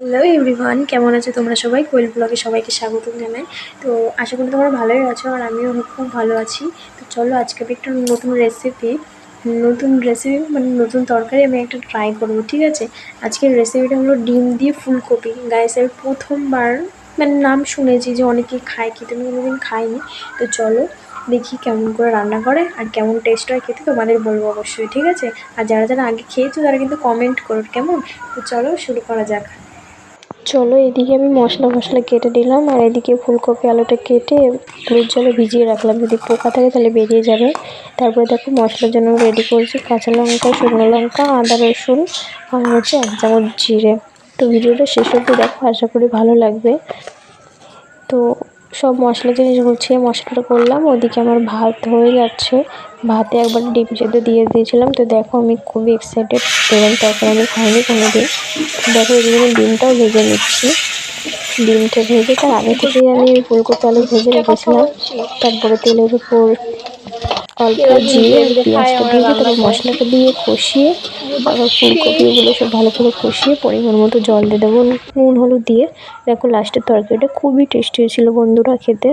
Hello everyone কেমন আছো তোমরা সবাই? কোয়েল ব্লগে সবাইকে স্বাগত জানাই। তো আশা করি তোমরা ভালোই আছো আর আমিও খুব ভালো আছি। তো চলো আজকে আমি একটা নতুন রেসিপি নতুন রেসিপি মানে নতুন তরকারি আমি একটা ট্রাই করব, ঠিক আছে? আজকের রেসিপিটা হলো ডিম দিয়ে ফুলকপি। গাইস আমি প্রথমবার মানে নাম শুনেছি যে অনেকে খায় কিন্তু আমি কোনোদিন খাইনি। তো চলো দেখি কেমন করে রান্না করে আর কেমন টেস্ট হয়, খেতে তোমাদের বলব অবশ্যই, ঠিক আছে? আর যারা যারা আগে খেয়েছো তারা কিন্তু কমেন্ট করো, কেমন? তো চলো শুরু করা যাক। চলো, এদিকে আমি মশলা মশলা কেটে দিলাম আর এদিকে ফুলকপি, আলুটা কেটে হলুদ জলে ভিজিয়ে রাখলাম। যদি পোকা থাকে তাহলে বেরিয়ে যাবে। তারপরে দেখো মশলার জন্য রেডি করছি কাঁচা লঙ্কা, শুকনো লঙ্কা, আদা, রসুন আর হচ্ছে এক চামচ জিরে। তো ভিডিওটা শেষ অবধি দেখো, আশা করি ভালো লাগবে। তো সব মশলা জিনিস গুছিয়ে মশলাটা করলাম। ওদিকে আমার ভাত হয়ে যাচ্ছে। ভাতে একবার ডিম সেদ্ধ দিয়ে দিয়েছিলাম। তো দেখো আমি খুবই এক্সাইটেড এবং তরকারি আমি খাইনি কোনো দিন দেখো এদিকে ডিমটাও ভেজে নিচ্ছি। ডিমটা ভেজে তার আগে থেকেই আমি ফুলকপি আলু ভেজে রেখেছিলাম। তারপরে তেলের উপর অল্প জিরে পেঁয়াজটা দিয়ে তারপর মশলাটা দিয়ে কষিয়ে আবার ফুলকপিগুলো সব ভালো করে কষিয়ে পরিমাণ মতো জল দিয়ে দেবো। নুন হলুদ দিয়ে। দেখো লাস্টের তরকারিটা খুবই টেস্টি হয়েছিলো বন্ধুরা খেতে।